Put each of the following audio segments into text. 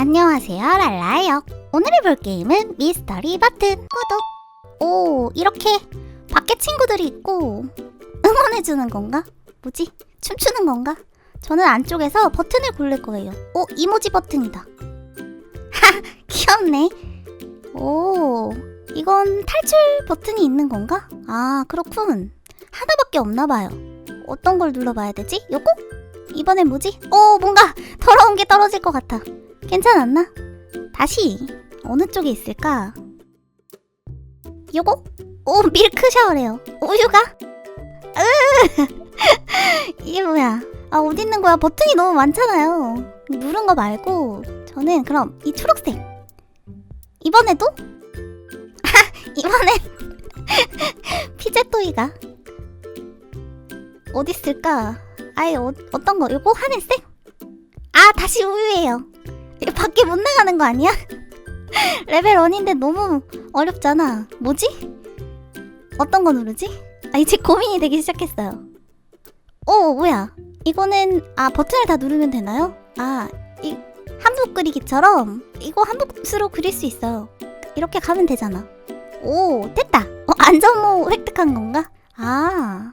안녕하세요 랄라요 오늘 해볼 게임은 미스터리 버튼 구독 오 이렇게 밖에 친구들이 있고 응원해주는 건가? 뭐지? 춤추는 건가? 저는 안쪽에서 버튼을 고를 거예요 오 이모지 버튼이다 하 귀엽네 오 이건 탈출 버튼이 있는 건가? 아 그렇군 하나밖에 없나봐요 어떤 걸 눌러봐야 되지? 요거? 이번엔 뭐지? 오 뭔가 더러운 게 떨어질 것 같아 괜찮았나? 다시 어느 쪽에 있을까? 요거? 오 밀크 샤워래요 우유가? 으 이게 뭐야 아 어디 있는 거야 버튼이 너무 많잖아요 누른 거 말고 저는 그럼 이 초록색 이번에도? 아 이번엔 피제토이가 어디 있을까? 아예 어, 어떤 거? 요거 하늘색? 아 다시 우유예요 이거 밖에 못 나가는 거 아니야? 레벨 1인데 너무 어렵잖아. 뭐지? 어떤 거 누르지? 아, 이제 고민이 되기 시작했어요. 오, 뭐야? 이거는, 아, 버튼을 다 누르면 되나요? 아, 이, 한붓 그리기처럼 이거 한붓으로 그릴 수 있어요. 이렇게 가면 되잖아. 오, 됐다! 어, 안전모 획득한 건가? 아,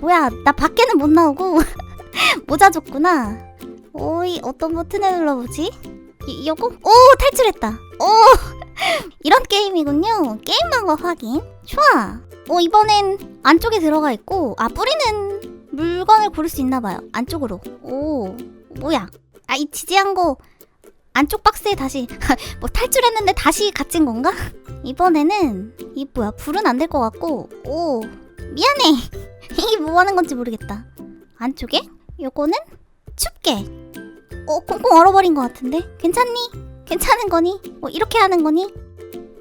뭐야, 나 밖에는 못 나오고 모자 줬구나. 오이, 어떤 버튼을 눌러보지? 이, 요거? 오 탈출했다. 오 이런 게임이군요. 게임 방법 확인. 좋아. 오 이번엔 안쪽에 들어가 있고 아 뿌리는 물건을 고를 수 있나봐요. 안쪽으로. 오 뭐야? 아 이 지지한 거 안쪽 박스에 다시 뭐 탈출했는데 다시 갇힌 건가? 이번에는 이 뭐야 불은 안 될 것 같고 오 미안해. 이게 뭐 하는 건지 모르겠다. 안쪽에? 요거는 춥게 어, 꽁꽁 얼어버린 것 같은데? 괜찮니? 괜찮은 거니? 뭐 이렇게 하는 거니?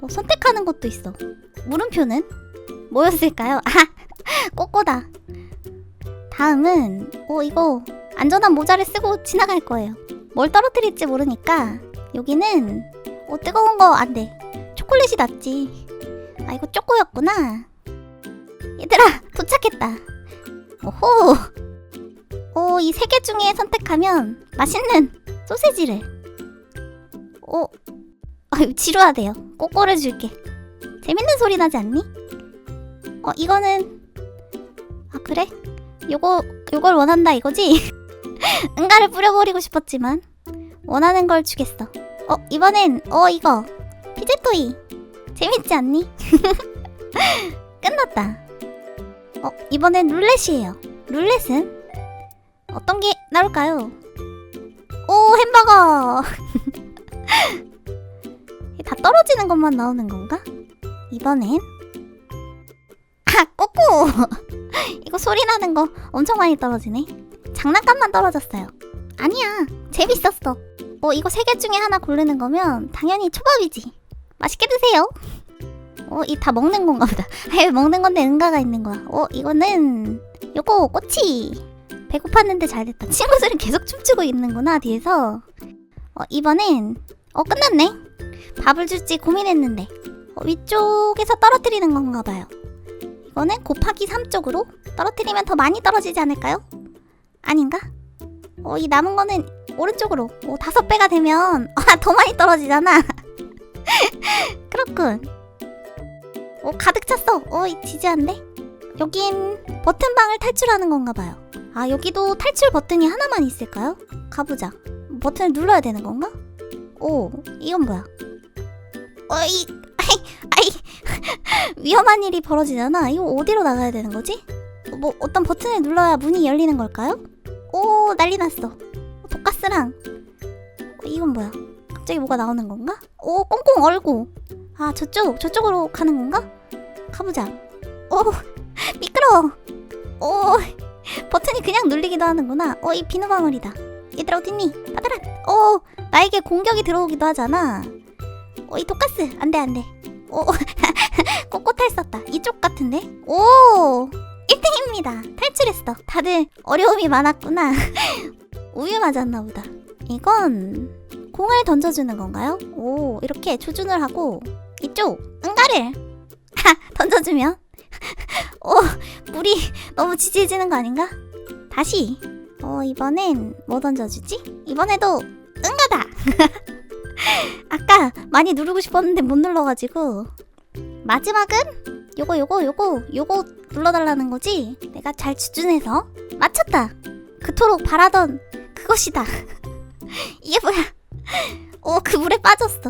어, 선택하는 것도 있어. 물음표는? 뭐였을까요? 아, 꼬꼬다. 다음은, 어, 이거 안전한 모자를 쓰고 지나갈 거예요. 뭘 떨어뜨릴지 모르니까 여기는, 어, 뜨거운 거 안 돼. 초콜릿이 낫지. 아, 이거 쪼꼬였구나. 얘들아, 도착했다. 오호. 오, 이 세 개 중에 선택하면 맛있는 소세지를. 오, 아유, 지루하대요. 꼬꼬를 줄게. 재밌는 소리 나지 않니? 어, 이거는, 아, 그래? 요거, 요걸 원한다 이거지? 응가를 뿌려버리고 싶었지만, 원하는 걸 주겠어. 어, 이번엔, 어, 이거. 피제토이. 재밌지 않니? 끝났다. 어, 이번엔 룰렛이에요. 룰렛은 어떤 게 나올까요? 오 햄버거! 다 떨어지는 것만 나오는 건가? 이번엔? 아 꼬꼬! 이거 소리 나는 거 엄청 많이 떨어지네. 장난감만 떨어졌어요. 아니야 재밌었어. 어 이거 세 개 중에 하나 고르는 거면 당연히 초밥이지. 맛있게 드세요. 어 이 다 먹는 건가 보다. 왜 먹는 건데 응가가 있는 거야. 어 이거는 요거 꼬치 배고팠는데 잘 됐다. 친구들은 계속 춤추고 있는구나, 뒤에서. 어, 이번엔, 어, 끝났네. 밥을 줄지 고민했는데. 어, 위쪽에서 떨어뜨리는 건가 봐요. 이거는 곱하기 3쪽으로 떨어뜨리면 더 많이 떨어지지 않을까요? 아닌가? 어, 이 남은 거는 오른쪽으로. 오, 다섯 배가 되면, 아, 더 많이 떨어지잖아. 그렇군. 오, 가득 찼어. 어, 이 지지한데? 여긴 버튼방을 탈출하는 건가 봐요. 아 여기도 탈출 버튼이 하나만 있을까요? 가보자 버튼을 눌러야 되는 건가? 오 이건 뭐야 어이 아이 아이 위험한 일이 벌어지잖아 이거 어디로 나가야 되는 거지? 뭐 어떤 버튼을 눌러야 문이 열리는 걸까요? 오 난리 났어 독가스랑 어, 이건 뭐야 갑자기 뭐가 나오는 건가? 오 꽁꽁 얼고 아 저쪽 저쪽으로 가는 건가? 가보자 오 미끄러워 오 버튼이 그냥 눌리기도 하는구나. 어, 이 비누방울이다. 얘들아 어딨니? 받아라. 어, 나에게 공격이 들어오기도 하잖아. 어, 이 독가스. 안 돼, 안 돼. 오, 꼿꼿할 썼다. 이쪽 같은데? 오! 1등입니다. 탈출했어. 다들 어려움이 많았구나. 우유 맞았나 보다. 이건 공을 던져주는 건가요? 오, 이렇게 조준을 하고 이쪽 응가를 하, 던져주면 오, 물이 너무 지지해지는 거 아닌가? 다시. 어, 이번엔 뭐 던져주지? 이번에도 응가다! 내가 많이 누르고 싶었는데 못 눌러가지고 마지막은 요거 요거 요거 요거 눌러달라는 거지 내가 잘 주준해서 맞췄다 그토록 바라던 그것이다 이게 뭐야 어 그 물에 빠졌어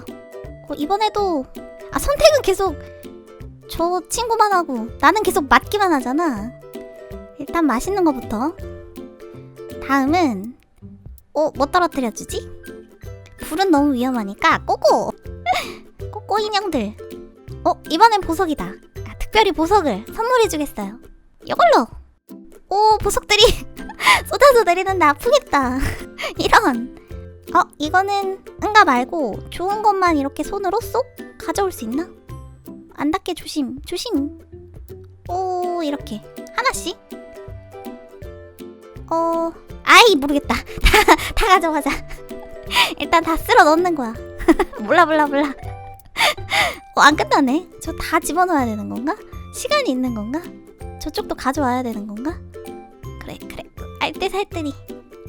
어, 이번에도 아 선택은 계속 저 친구만 하고 나는 계속 맞기만 하잖아. 일단 맛있는 거부터. 다음은 어 뭐 떨어뜨려주지? 불은 너무 위험하니까 꼬꼬! 꼬꼬 인형들. 어 이번엔 보석이다. 아, 특별히 보석을 선물해주겠어요. 이걸로! 오 보석들이 쏟아져 내리는데 아프겠다. 이런. 어 이거는 응가 말고 좋은 것만 이렇게 손으로 쏙 가져올 수 있나? 안 닿게 조심 조심. 오 이렇게. 하나씩? 어 아이 모르겠다. 다, 다 가져가자. 일단 다 쓸어 넣는 거야. 몰라 몰라 몰라. 어, 안 끝나네. 저 다 집어넣어야 되는 건가? 시간이 있는 건가? 저쪽도 가져와야 되는 건가? 그래 그래. 알뜰살뜰히.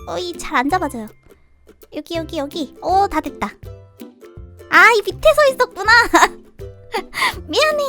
어이 잘 안 잡아져요. 여기 여기 여기. 오 다 됐다. 아 이 밑에 서 있었구나 미안해